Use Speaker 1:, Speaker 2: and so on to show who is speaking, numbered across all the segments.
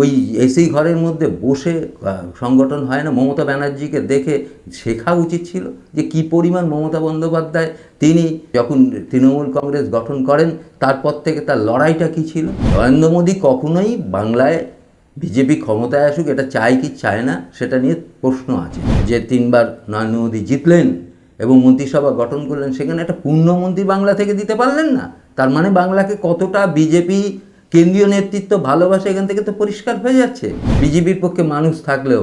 Speaker 1: ওই এসি ঘরের মধ্যে বসে সংগঠন হয় না, মমতা ব্যানার্জিকে দেখে শেখা উচিত ছিল যে কি পরিমাণ মমতা বন্দ্যোপাধ্যায় তিনি যখন তৃণমূল কংগ্রেস গঠন করেন, তারপর থেকে তার লড়াইটা কি ছিল? নরেন্দ্র মোদী কখনোই বাংলায় বিজেপি ক্ষমতায় আসুক, এটা চায় কি চায় না, সেটা নিয়ে প্রশ্ন আছে। যে তিনবার নরেন্দ্র মোদী জিতলেন এবং মন্ত্রিসভা গঠন করলেন, সেখানে একটা পূর্ণমন্ত্রী বাংলা থেকে দিতে পারলেন না। তার মানে বাংলাকে কতটা বিজেপি কেন্দ্রীয় নেতৃত্ব ভালোবাসা এখান থেকে তো পরিষ্কার হয়ে যাচ্ছে। বিজেপির পক্ষে মানুষ থাকলেও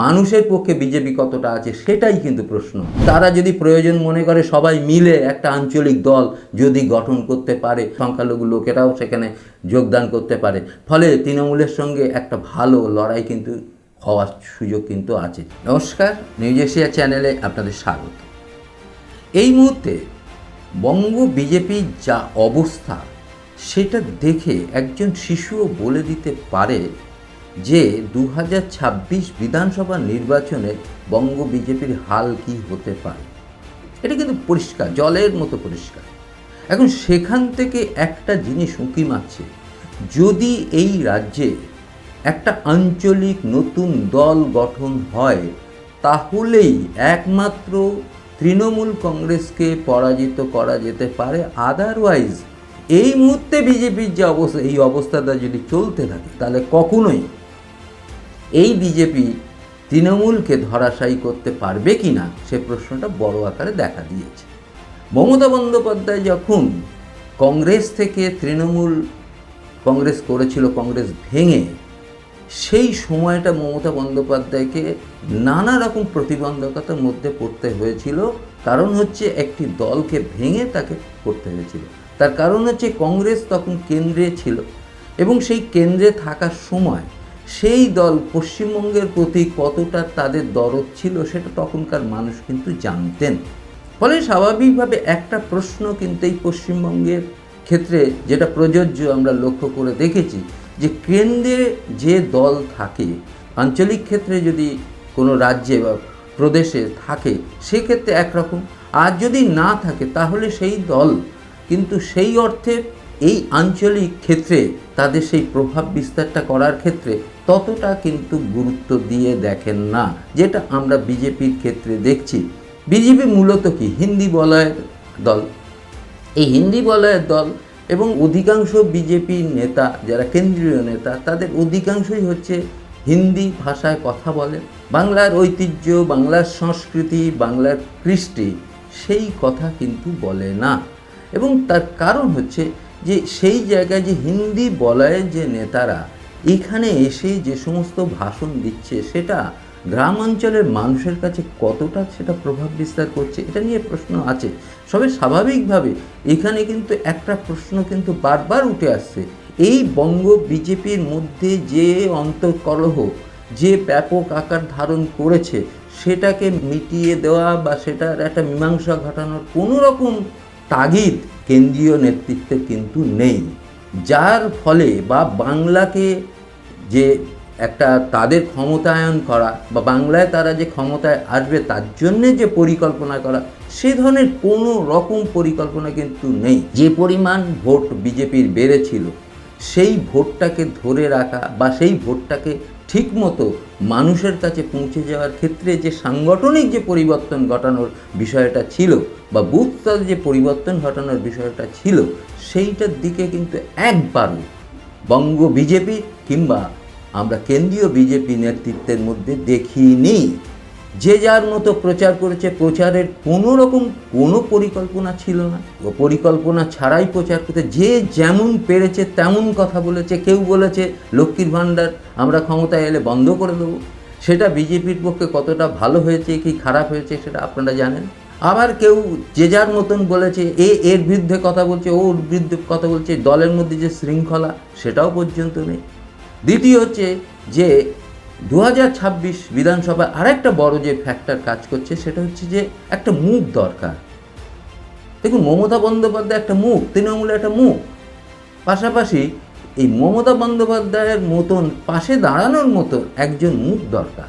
Speaker 1: মানুষের পক্ষে বিজেপি কতটা আছে সেটাই কিন্তু প্রশ্ন। তারা যদি প্রয়োজন মনে করে সবাই মিলে একটা আঞ্চলিক দল যদি গঠন করতে পারে, সংখ্যালঘু লোকেরাও সেখানে যোগদান করতে পারে। ফলে তৃণমূলের সঙ্গে একটা ভালো লড়াই কিন্তু হওয়ার সুযোগ কিন্তু আছে। নমস্কার, নিউজ এশিয়া চ্যানেলে আপনাদের স্বাগত। এই মুহূর্তে বঙ্গ বিজেপির যা অবস্থা সেটা দেখে একজন শিশুও বলে দিতে পারে যে দু হাজার ছাব্বিশ বিধানসভা নির্বাচনে বঙ্গ বিজেপির হাল কি হতে পারে। এটা কিন্তু পরিষ্কার, জলের মতো পরিষ্কার। এখন সেখান থেকে একটা জিনিস উঁকি মারছে, যদি এই রাজ্যে একটা আঞ্চলিক নতুন দল গঠন হয়, তাহলেই একমাত্র তৃণমূল কংগ্রেসকে পরাজিত করা যেতে পারে আদারওয়াইজ এই মুহূর্তে বিজেপির যে অবস্থা, এই অবস্থাটা যদি চলতে থাকে, তাহলে কখনোই এই বিজেপি তৃণমূলকে ধরাশায়ী করতে পারবে কি না, সে প্রশ্নটা বড় আকারে দেখা দিয়েছে। মমতা বন্দ্যোপাধ্যায় যখন কংগ্রেস থেকে তৃণমূল কংগ্রেস করেছিল, কংগ্রেস ভেঙে, সেই সময়টা মমতা বন্দ্যোপাধ্যায়কে নানা রকম প্রতিবন্ধকতার মধ্যে পড়তে হয়েছিল। কারণ হচ্ছে, একটি দলকে ভেঙে তাকে করতে হয়েছিল। তার কারণ হচ্ছে কংগ্রেস তখন কেন্দ্রে ছিল এবং সেই কেন্দ্রে থাকার সময় সেই দল পশ্চিমবঙ্গের প্রতি কতটা তাদের দরদ ছিল সেটা তখনকার মানুষ কিন্তু জানতেন। ফলে স্বাভাবিকভাবে একটা প্রশ্ন কিন্তু এই পশ্চিমবঙ্গের ক্ষেত্রে যেটা প্রযোজ্য আমরা লক্ষ্য করে দেখেছি যে কেন্দ্রে যে দল থাকে, আঞ্চলিক ক্ষেত্রে যদি কোনো রাজ্যে বা প্রদেশে থাকে, সেক্ষেত্রে একরকম। আর যদি না থাকে, তাহলে সেই দল কিন্তু সেই অর্থে এই আঞ্চলিক ক্ষেত্রে তাদের সেই প্রভাব বিস্তারটা করার ক্ষেত্রে ততটা কিন্তু গুরুত্ব দিয়ে দেখেন না, যেটা আমরা বিজেপির ক্ষেত্রে দেখছি। বিজেপি মূলত কি? হিন্দি বলয়ের দল। এই হিন্দি বলয়ের দল এবং অধিকাংশ বিজেপি নেতা, যারা কেন্দ্রীয় নেতা, তাদের অধিকাংশই হচ্ছে হিন্দি ভাষায় কথা বলে। বাংলার ঐতিহ্য, বাংলার সংস্কৃতি, বাংলার কৃষ্টি, সেই কথা কিন্তু বলে না। এবং তার কারণ হচ্ছে যে সেই জায়গায় যে হিন্দি বলয়ের যে নেতারা, এখানে এসে যে সমস্ত ভাষণ দিচ্ছে, সেটা গ্রাম অঞ্চলের মানুষের কাছে কতটা সেটা প্রভাব বিস্তার করছে, এটা নিয়ে প্রশ্ন আছে। সবে স্বাভাবিকভাবে এখানে কিন্তু একটা প্রশ্ন কিন্তু বারবার উঠে আসছে। এই বঙ্গ বিজেপির মধ্যে যে অন্তর্কলহ, যে ব্যাপক আকার ধারণ করেছে, সেটাকে মিটিয়ে দেওয়া বা সেটার একটা মীমাংসা ঘটানোর কোনো রকম তাগিদ কেন্দ্রীয় নেতৃত্বে কিন্তু নেই। যার ফলে বা বাংলাকে যে একটা তাদের ক্ষমতায়ন করা বা বাংলায় তারা যে ক্ষমতায় আসবে তার জন্যে যে পরিকল্পনা করা, সে ধরনের কোনো রকম পরিকল্পনা কিন্তু নেই। যে পরিমাণ ভোট বিজেপির বেড়েছিল, সেই ভোটটাকে ধরে রাখা বা সেই ভোটটাকে ঠিকমতো মানুষের কাছে পৌঁছে যাওয়ার ক্ষেত্রে যে সাংগঠনিক যে পরিবর্তন ঘটানোর বিষয়টা ছিল বা বুথ যে পরিবর্তন ঘটানোর বিষয়টা ছিল, সেইটার দিকে কিন্তু একবারও বঙ্গ বিজেপি কিংবা আমরা কেন্দ্রীয় বিজেপি নেতৃত্বের মধ্যে দেখিনি। যে যার মতো প্রচার করেছে, প্রচারের কোনো রকম কোনো পরিকল্পনা ছিল না। ও পরিকল্পনা ছাড়াই প্রচার করতে, যে যেমন পেরেছে তেমন কথা বলেছে। কেউ বলেছে, লক্ষ্মীর ভাণ্ডার, আমরা ক্ষমতায় এলে বন্ধ করে দেবো। সেটা বিজেপির পক্ষে কতটা ভালো হয়েছে, কি খারাপ হয়েছে, সেটা আপনারা জানেন। আবার কেউ যে যার মতন বলেছে, এ এর বিরুদ্ধে কথা বলছে, ও ওর বিরুদ্ধে কথা বলছে, দলের মধ্যে যে শৃঙ্খলা, সেটাও পর্যন্ত নেই। দ্বিতীয় হচ্ছে যে দু হাজার ছাব্বিশ বিধানসভায় আরেকটা বড় যে ফ্যাক্টর কাজ করছে, সেটা হচ্ছে যে একটা মুখ দরকার। দেখুন, মমতা বন্দ্যোপাধ্যায় একটা মুখ, তৃণমূলের একটা মুখ। পাশাপাশি এই মমতা বন্দ্যোপাধ্যায়ের মতন পাশে দাঁড়ানোর মতো একজন মুখ দরকার।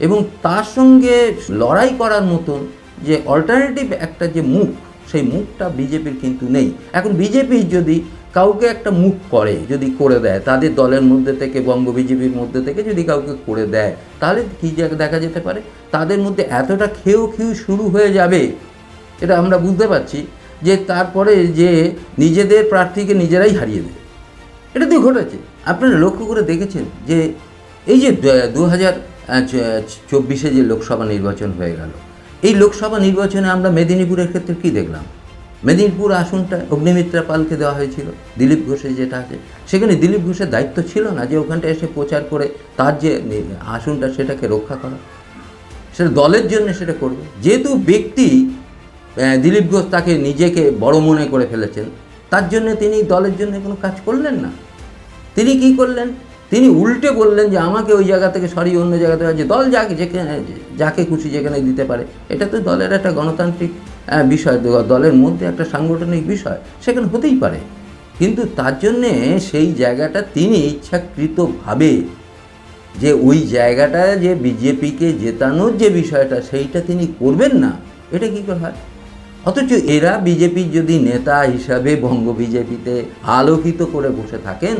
Speaker 1: এবং তার সঙ্গে লড়াই করার মতন যে অল্টারনেটিভ একটা যে মুখ, সেই মুখটা বিজেপির কিন্তু নেই। এখন বিজেপি যদি কাউকে একটা মুখ করে যদি করে দেয়, তাদের দলের মধ্যে থেকে, বঙ্গ বিজেপির মধ্যে থেকে যদি কাউকে করে দেয়, তাহলে কী দেখা যেতে পারে? তাদের মধ্যে এতটা খেউ খেউ শুরু হয়ে যাবে, এটা আমরা বুঝতে পারছি, যে তারপরে যে নিজেদের প্রার্থীকে নিজেরাই হারিয়ে দেবে। এটা তো ঘটেছে। আপনারা লক্ষ্য করে দেখেছেন যে এই যে দু হাজার চব্বিশে যে লোকসভা নির্বাচন হয়ে গেল, এই লোকসভা নির্বাচনে আমরা মেদিনীপুরের ক্ষেত্রে কী দেখলাম? মেদিনীপুর আসনটা অগ্নিমিত্রা পালকে দেওয়া হয়েছিল, দিলীপ ঘোষের যেটা আছে। সেখানে দিলীপ ঘোষের দায়িত্ব ছিল না যে ওখানটা এসে প্রচার করে তার যে আসনটা সেটাকে রক্ষা করা। সেটা দলের জন্য সেটা করবে। যেহেতু ব্যক্তি দিলীপ ঘোষ তাকে নিজেকে বড় মনে করে ফেলেছেন, তার জন্য তিনি দলের জন্য কোনো কাজ করলেন না। তিনি কি করলেন? তিনি উল্টে বললেন যে আমাকে ওই জায়গা থেকে সরিয়ে অন্য জায়গাতে যে দল যাকে যেখানে, যাকে খুশি যেখানে দিতে পারে। এটা তো দলের একটা গণতান্ত্রিক বিষয় দলের মধ্যে একটা সাংগঠনিক বিষয়, সেখানে হতেই পারে। কিন্তু তার জন্যে সেই জায়গাটা তিনি ইচ্ছাকৃতভাবে যে ওই জায়গাটা যে বিজেপিকে জেতানোর যে বিষয়টা, সেইটা তিনি করবেন না, এটা কী করে হয়? অথচ এরা বিজেপির যদি নেতা হিসাবে বঙ্গ বিজেপিতে আলোকিত করে বসে থাকেন,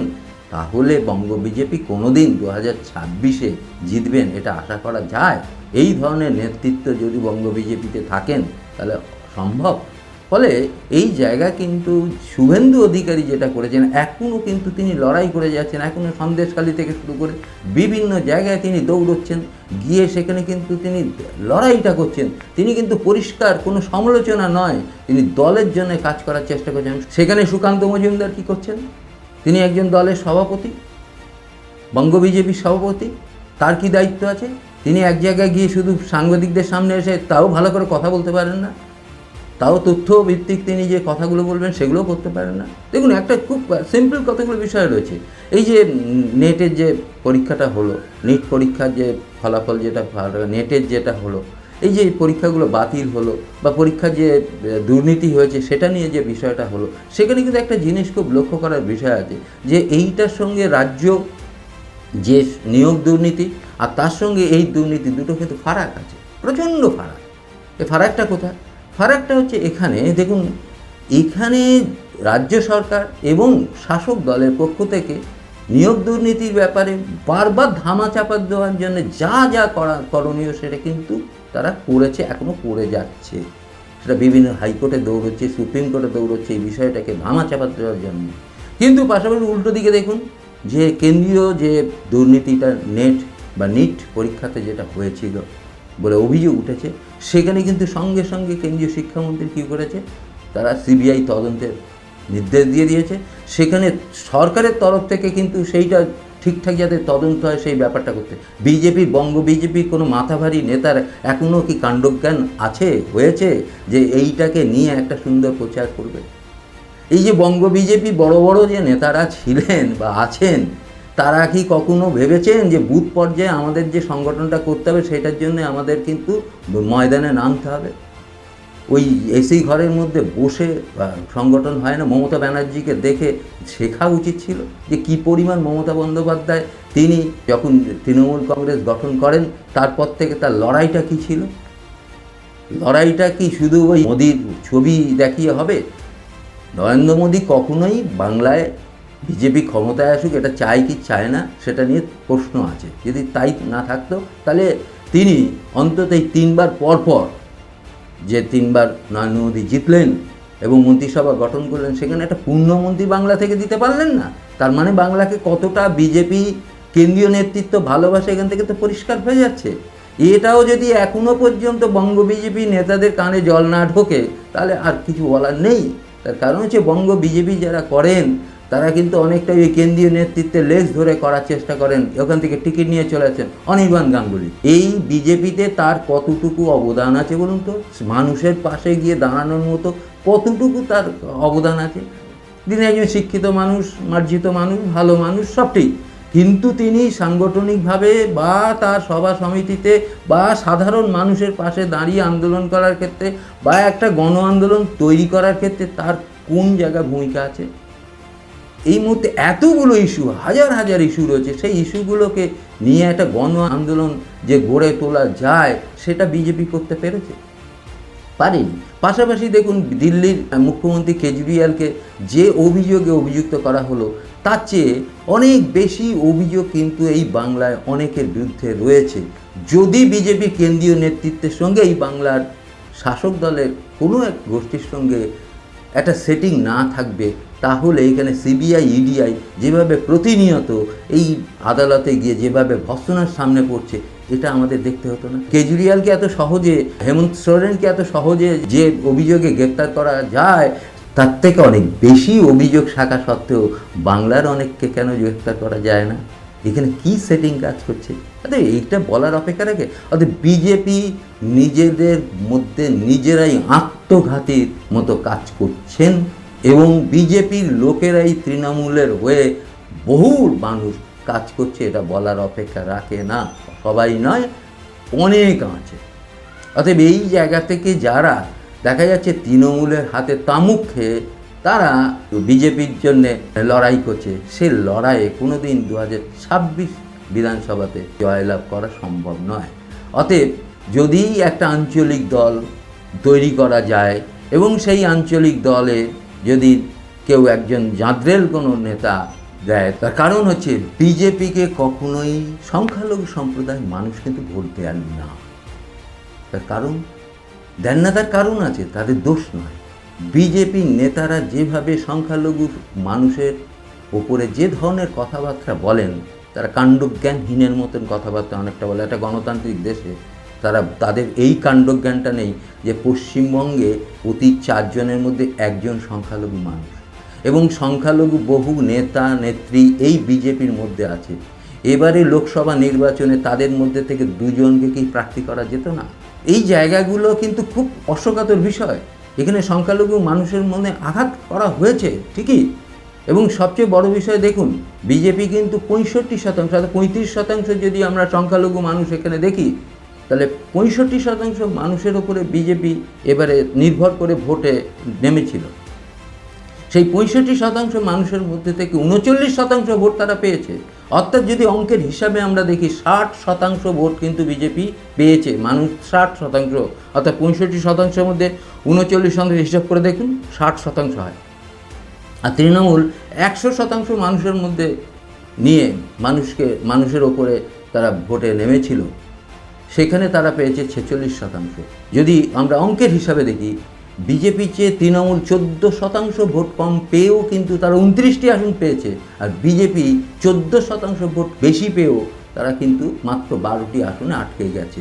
Speaker 1: তাহলে বঙ্গ বিজেপি কোনোদিন দু হাজার ছাব্বিশে জিতবেন, এটা আশা করা যায়? এই ধরনের নেতৃত্ব যদি বঙ্গ বিজেপিতে থাকেন তাহলে সম্ভব? ফলে এই জায়গা কিন্তু শুভেন্দু অধিকারী যেটা করেছেন এখনও কিন্তু তিনি লড়াই করে যাচ্ছেন এখনও সন্দেশখালী থেকে শুরু করে বিভিন্ন জায়গায় তিনি দৌড়চ্ছেন, গিয়ে সেখানে কিন্তু তিনি লড়াইটা করছেন। তিনি কিন্তু পরিষ্কার, কোনো সমালোচনা নয়, তিনি দলের জন্য কাজ করার চেষ্টা করছেন। সেখানে সুকান্ত মজুমদার কী করছেন? তিনি একজন দলের সভাপতি, বঙ্গ বিজেপির সভাপতি, তার কি দায়িত্ব আছে? তিনি এক জায়গায় গিয়ে শুধু সাংবাদিকদের সামনে এসে তাও ভালো করে কথা বলতে পারেন না। তাও তথ্য ভিত্তিক তিনি যে কথাগুলো বলবেন সেগুলোও করতে পারেন না। দেখুন, একটা খুব সিম্পল কতগুলো বিষয় রয়েছে। এই যে নেটের যে পরীক্ষাটা হলো, নেট পরীক্ষার যে ফলাফল যেটা নেটের যেটা হলো, এই যে পরীক্ষাগুলো বাতিল হলো বা পরীক্ষার যে দুর্নীতি হয়েছে সেটা নিয়ে যে বিষয়টা হলো, সেখানে কিন্তু একটা জিনিস খুব লক্ষ্য করার বিষয় আছে যে এইটার সঙ্গে রাজ্য যে নিয়োগ দুর্নীতি আর তার সঙ্গে এই দুর্নীতি দুটো কিন্তু ফারাক আছে, প্রচণ্ড ফারাক। এই ফারাকটা কোথায়? ফারাকটা হচ্ছে এখানে, দেখুন, এখানে রাজ্য সরকার এবং শাসক দলের পক্ষ থেকে নিয়োগ দুর্নীতির ব্যাপারে বারবার ধামা চাপা দেওয়ার জন্য যা যা করা করণীয় সেটা কিন্তু তারা করেছে এখনও করে যাচ্ছে। সেটা বিভিন্ন হাইকোর্টে দৌড়চ্ছে, সুপ্রিম কোর্টে দৌড়চ্ছে, এই বিষয়টাকে ধামাচাপা দেওয়ার জন্য। কিন্তু পাশাপাশি উল্টো দিকে দেখুন, যে কেন্দ্রীয় যে দুর্নীতিটা নেট বা নিট পরীক্ষাতে যেটা হয়েছিল বলে অভিযোগ উঠেছে, সেখানে কিন্তু সঙ্গে সঙ্গে কেন্দ্রীয় শিক্ষামন্ত্রী কী করেছে? তারা সিবিআই তদন্তের নির্দেশ দিয়ে দিয়েছে। সেখানে সরকারের তরফ থেকে কিন্তু সেইটা ঠিকঠাক যাতে তদন্ত হয় সেই ব্যাপারটা করতে। বিজেপির বঙ্গ বিজেপির কোনো মাথাভারী নেতার এখনও কি কাণ্ডজ্ঞান আছে, হয়েছে যে এইটাকে নিয়ে একটা সুন্দর প্রচার করবে? এই যে বঙ্গ বিজেপি বড় বড় যে নেতারা ছিলেন বা আছেন তারা কি কখনো ভেবেছেন যে বুথ পর্যায়ে আমাদের যে সংগঠনটা করতে হবে, সেটার জন্য আমাদের কিন্তু ময়দানে নামতে হবে? ওই এসি ঘরের মধ্যে বসে সংগঠন হয় না? মমতা ব্যানার্জিকে দেখে শেখা উচিত ছিল যে কি পরিমাণ মমতা বন্দ্যোপাধ্যায় তিনি যখন তৃণমূল কংগ্রেস গঠন করেন, তারপর থেকে তার লড়াইটা কি ছিল? লড়াইটা কি শুধু ওই মোদির ছবি দেখিয়ে হবে? নরেন্দ্র মোদী কখনোই বাংলায় বিজেপি ক্ষমতায় আসুক, এটা চায় কি চায় না, সেটা নিয়ে প্রশ্ন আছে। যদি তাই না থাকতো, তাহলে তিনি অন্তত এই তিনবার পর পর যে তিনবার নরেন্দ্র মোদী জিতলেন এবং মন্ত্রিসভা গঠন করলেন, সেখানে একটা পূর্ণমন্ত্রী বাংলা থেকে দিতে পারলেন না। তার মানে বাংলাকে কতটা বিজেপি কেন্দ্রীয় নেতৃত্ব ভালোবাসে, এখান থেকে তো পরিষ্কার হয়ে যাচ্ছে। এটাও যদি এখনও পর্যন্ত বঙ্গ বিজেপি নেতাদের কানে জল না ঢোকে, তাহলে আর কিছু বলার নেই। তার কারণ হচ্ছে বঙ্গ বিজেপি যারা করেন তারা কিন্তু অনেকটাই ওই কেন্দ্রীয় নেতৃত্বে লেজ ধরে করার চেষ্টা করেন, ওখান থেকে টিকিট নিয়ে চলে আসেন অনির্বাণ গাঙ্গুলি। এই বিজেপিতে তার কতটুকু অবদান আছে বলুন তো? মানুষের পাশে গিয়ে দাঁড়ানোর মতো কতটুকু তার অবদান আছে? তিনি একজন শিক্ষিত মানুষ, মার্জিত মানুষ, ভালো মানুষ, সবটাই। কিন্তু তিনি সাংগঠনিকভাবে বা তার সভা সমিতিতে বা সাধারণ মানুষের পাশে দাঁড়িয়ে আন্দোলন করার ক্ষেত্রে বা একটা গণ আন্দোলন তৈরি করার ক্ষেত্রে তার কোন জায়গায় ভূমিকা আছে? এই মুহূর্তে এতগুলো ইস্যু হাজার হাজার ইস্যু রয়েছে, সেই ইস্যুগুলোকে নিয়ে একটা গণ আন্দোলন যে গড়ে তোলা যায়, সেটা বিজেপি করতে পেরেছে? পারেনি। পাশাপাশি দেখুন, দিল্লির মুখ্যমন্ত্রী কেজরিওয়ালকে যে অভিযোগে অভিযুক্ত করা হলো, তার চেয়ে অনেক বেশি অভিযোগ কিন্তু এই বাংলায় অনেকের বিরুদ্ধে রয়েছে। যদি বিজেপি কেন্দ্রীয় নেতৃত্বের সঙ্গে এই বাংলার শাসক দলের কোনো এক গোষ্ঠীর সঙ্গে একটা সেটিং না থাকবে, তাহলে এখানে সিবিআই ইডিআই যেভাবে প্রতিনিয়ত এই আদালতে গিয়ে যেভাবে ভৎসনার সামনে পড়ছে, এটা আমাদের দেখতে হতো না। কেজরিওয়ালকে এত সহজে, হেমন্ত সোরেনকে এত সহজে যে অভিযোগে গ্রেপ্তার করা যায়, তার থেকে অনেক বেশি অভিযোগ শাখা সত্ত্বেও বাংলার অনেককে কেন গ্রেপ্তার করা যায় না? এখানে কি সেটিং কাজ করছে? অর্থাৎ এইটা বলার অপেক্ষা রাখে অর্থাৎ বিজেপি নিজেদের মধ্যে নিজেরাই আত্মঘাতীর মতো কাজ করছেন এবং বিজেপির লোকেরাই তৃণমূলের হয়ে বহু মানুষ কাজ করছে, এটা বলার অপেক্ষা রাখে না, সবাই নয়, অনেক আছে। অতএব এই জায়গা থেকে যারা দেখা যাচ্ছে তৃণমূলের হাতে তামুক খেয়ে তারা বিজেপির জন্যে লড়াই করছে। সে লড়াইয়ে কোনো দিন দু ছাব্বিশ বিধানসভাতে জয়লাভ করা সম্ভব নয়। অতএব যদি একটা আঞ্চলিক দল তৈরি করা যায় এবং সেই আঞ্চলিক দলে যদি কেউ একজন জাদ্রেল কোনো নেতা দেয়, তার কারণ হচ্ছে বিজেপিকে কখনোই সংখ্যালঘু সম্প্রদায়ের মানুষ কিন্তু ভোট দেন না। তার কারণ? দেন না তার কারণ আছে, তাদের দোষ নয়। বিজেপির নেতারা যেভাবে সংখ্যালঘু মানুষের ওপরে যে ধরনের কথাবার্তা বলেন, তারা কাণ্ডজ্ঞানহীনের মতন কথাবার্তা অনেকটা বলে। একটা গণতান্ত্রিক দেশে তারা, তাদের এই কাণ্ডজ্ঞানটা নেই যে পশ্চিমবঙ্গে প্রতি চারজনের মধ্যে একজন সংখ্যালঘু মানুষ। এবং সংখ্যালঘু বহু নেতা, নেত্রী এই বিজেপির মধ্যে আছে। এবারে লোকসভা নির্বাচনে তাদের মধ্যে থেকে দুজনকে কি প্রার্থী করা যেত না? এই জায়গাগুলো কিন্তু খুব অশোকাতর বিষয়। এখানে সংখ্যালঘু মানুষের মনে আঘাত করা হয়েছে, ঠিকই। এবং সবচেয়ে বড় বিষয় দেখুন, বিজেপি কিন্তু পঁয়ষট্টি শতাংশ, অর্থাৎ পঁয়ত্রিশ শতাংশ যদি আমরা সংখ্যালঘু মানুষ এখানে দেখি, তাহলে পঁয়ষট্টি শতাংশ মানুষের ওপরে বিজেপি এবারে নির্ভর করে ভোটে নেমেছিল। সেই পঁয়ষট্টি শতাংশ মানুষের মধ্যে থেকে উনচল্লিশ শতাংশ ভোট তারা পেয়েছে। অর্থাৎ যদি অঙ্কের হিসাবে আমরা দেখি ষাট শতাংশ ভোট কিন্তু বিজেপি পেয়েছে, মানুষ ষাট শতাংশ, অর্থাৎ পঁয়ষট্টি শতাংশের মধ্যে উনচল্লিশ শতাংশ হিসাব করে দেখুন, ষাট শতাংশ হয়। আর তৃণমূল একশো শতাংশ মানুষের মধ্যে নিয়ে মানুষকে, মানুষের ওপরে তারা ভোটে নেমেছিল, সেখানে তারা পেয়েছে ছেচল্লিশ শতাংশ। যদি আমরা অঙ্কের হিসাবে দেখি বিজেপি চেয়ে তৃণমূল চোদ্দ শতাংশ ভোট কম পেয়েও কিন্তু তারা উনত্রিশটি আসন পেয়েছে। আর বিজেপি চোদ্দ শতাংশ ভোট বেশি পেয়েও তারা কিন্তু মাত্র বারোটি আসনে আটকে গেছে।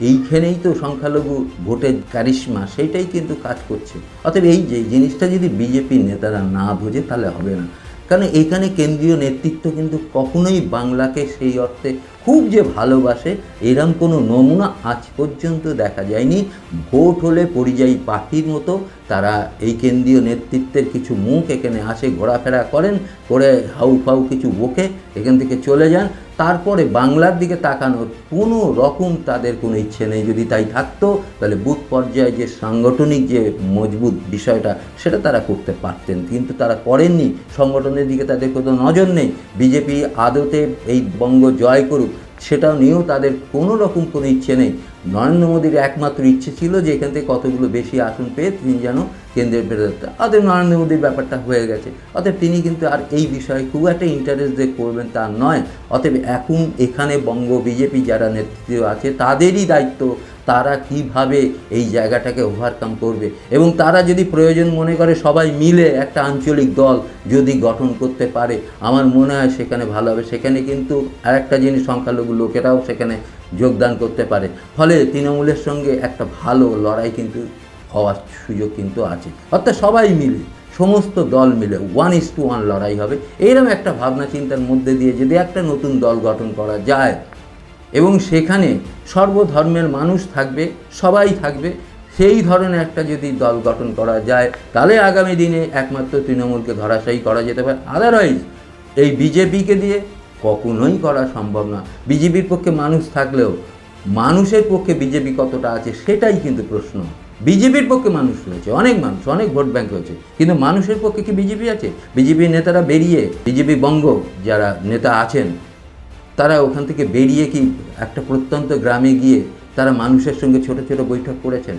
Speaker 1: এইখানেই তো সংখ্যালঘু ভোটের কারিশ্মা, সেইটাই কিন্তু কাজ করছে। অতএব এই যে জিনিসটা যদি বিজেপির নেতারা না বোঝে, তাহলে হবে না। কারণ এইখানে কেন্দ্রীয় নেতৃত্ব কিন্তু কখনোই বাংলাকে সেই অর্থে খুব যে ভালোবাসে, এরম কোনো নমুনা আজ পর্যন্ত দেখা যায়নি। ভোট হলে পরিযায়ী পাখির মতো তারা এই কেন্দ্রীয় নেতৃত্বের কিছু মুখ এখানে আসে, ঘোরাফেরা করেন, করে হাউ ফাউ কিছু বকে এখান থেকে চলে যান। তারপরে বাংলার দিকে তাকানোর কোনো রকম তাদের কোনো ইচ্ছে নেই। যদি তাই থাকতো, তাহলে বুথ পর্যায়ে যে সাংগঠনিক যে মজবুত বিষয়টা, সেটা তারা করতে পারতেন। কিন্তু তারা করেননি। সংগঠনের দিকে তাদের কোনো নজর নেই। বিজেপি আদতে এই বঙ্গ জয় করুক সেটাও নিয়েও তাদের কোনো রকম কোনো ইচ্ছে নেই। নরেন্দ্র মোদীর একমাত্র ইচ্ছে ছিল যে এখান থেকে কতগুলো বেশি আসন পেয়ে তিনি যেন কেন্দ্রের প্রেরোতে অতএব নরেন্দ্র মোদীর ব্যাপারটা হয়ে গেছে। অতএব তিনি কিন্তু আর এই বিষয়ে খুব একটা ইন্টারেস্ট যে করবেন তা নয়। অতএব এখন এখানে বঙ্গ বিজেপি যারা নেতৃত্ব আছে, তাদেরই দায়িত্ব তারা কীভাবে এই জায়গাটাকে ওভারকাম করবে? এবং তারা যদি প্রয়োজন মনে করে সবাই মিলে একটা আঞ্চলিক দল যদি গঠন করতে পারে, আমার মনে হয় সেখানে ভালো হবে। সেখানে কিন্তু আরেকটা জিনিস সংখ্যালঘু লোকেরাও সেখানে যোগদান করতে পারে। ফলে তৃণমূলের সঙ্গে একটা ভালো লড়াই কিন্তু হওয়ার সুযোগ কিন্তু আছে। অর্থাৎ সবাই মিলে, সমস্ত দল মিলে ওয়ান ইস টু ওয়ান লড়াই হবে। এইরকম একটা ভাবনা চিন্তার মধ্যে দিয়ে যদি একটা নতুন দল গঠন করা যায় এবং সেখানে সর্বধর্মের মানুষ থাকবে, সবাই থাকবে। সেই ধরনের একটা যদি দল গঠন করা যায়, তাহলে আগামী দিনে একমাত্র তৃণমূলকে ধরাশায়ী করা যেতে পারে। আদারওয়াইজ এই বিজেপিকে দিয়ে কখনোই করা সম্ভব না। বিজেপির পক্ষে মানুষ থাকলেও মানুষের পক্ষে বিজেপি কতটা আছে, সেটাই কিন্তু প্রশ্ন। বিজেপির পক্ষে মানুষ রয়েছে, অনেক মানুষ, অনেক ভোট ব্যাংক হয়েছে কিন্তু মানুষের পক্ষে কি বিজেপি আছে? বিজেপির নেতারা বেরিয়ে, বিজেপি বঙ্গ, যারা নেতা আছেন তারা ওখান থেকে বেরিয়ে কি একটা প্রত্যন্ত গ্রামে গিয়ে তারা মানুষের সঙ্গে ছোট ছোট বৈঠক করেছেন?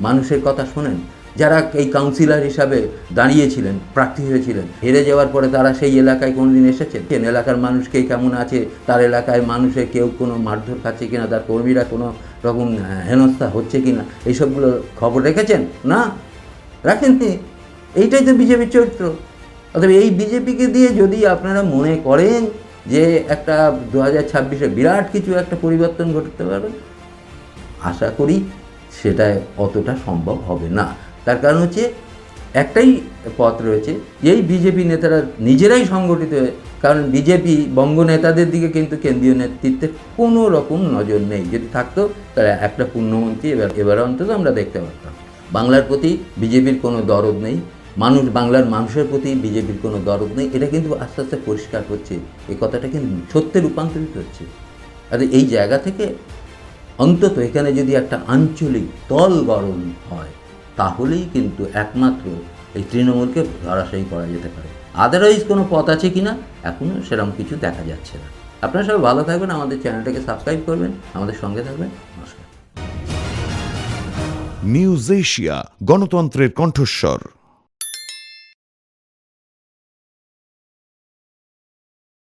Speaker 1: মানুষের কথা শোনেন? যারা এই কাউন্সিলর হিসাবে দাঁড়িয়েছিলেন, প্রার্থী হয়েছিলেন, হেরে যাওয়ার পরে তারা সেই এলাকায় কোনোদিন এসেছেন? এলাকার মানুষকে কেমন আছে? তার এলাকায় মানুষের কেউ কোনো মারধর খাচ্ছে কিনা? তার কর্মীরা কোনো রকম হেনস্থা হচ্ছে কিনা? এইসবগুলো খবর রেখেছেন? না? রাখেননি? এইটাই তো বিজেপির চরিত্র। অতএব এই বিজেপিকে দিয়ে যদি আপনারা মনে করেন যে একটা দু হাজার ছাব্বিশে বিরাট কিছু একটা পরিবর্তন ঘটতে পারবে? আশা করি সেটা অতটা সম্ভব হবে না। তার কারণ হচ্ছে একটাই পথ রয়েছে, এই বিজেপি নেতারা নিজেরাই সংগঠিত হয়ে, কারণ বিজেপি বঙ্গ নেতাদের দিকে কিন্তু কেন্দ্রীয় নেতৃত্বের কোনো রকম নজর নেই। যদি থাকতো, তাহলে একটা পূর্ণমন্ত্রী এবার এবার অন্তত আমরা দেখতে পারতাম। বাংলার প্রতি বিজেপির কোনো দরদ নেই। মানুষ বাংলার মানুষের প্রতি বিজেপির কোনো দরদ নেই, এটা কিন্তু আস্তে আস্তে পরিষ্কার হচ্ছে এই কথাটা কিন্তু সত্যে রূপান্তরিত হচ্ছে। আর এই জায়গা থেকে অন্তত এখানে যদি একটা আঞ্চলিক দল গঠন হয়, তাহলেই কিন্তু একমাত্র এই তৃণমূলকে ধরাশায়ী করা যেতে পারে। আদারওয়াইজ কোনো পথ আছে কি না এখনও সেরকম কিছু দেখা যাচ্ছে না। আপনারা সবাই ভালো থাকবেন, আমাদের চ্যানেলটাকে সাবস্ক্রাইব করবেন, আমাদের সঙ্গে থাকবেন। নমস্কার।
Speaker 2: নিউজ এশিয়া, গণতন্ত্রের কণ্ঠস্বর।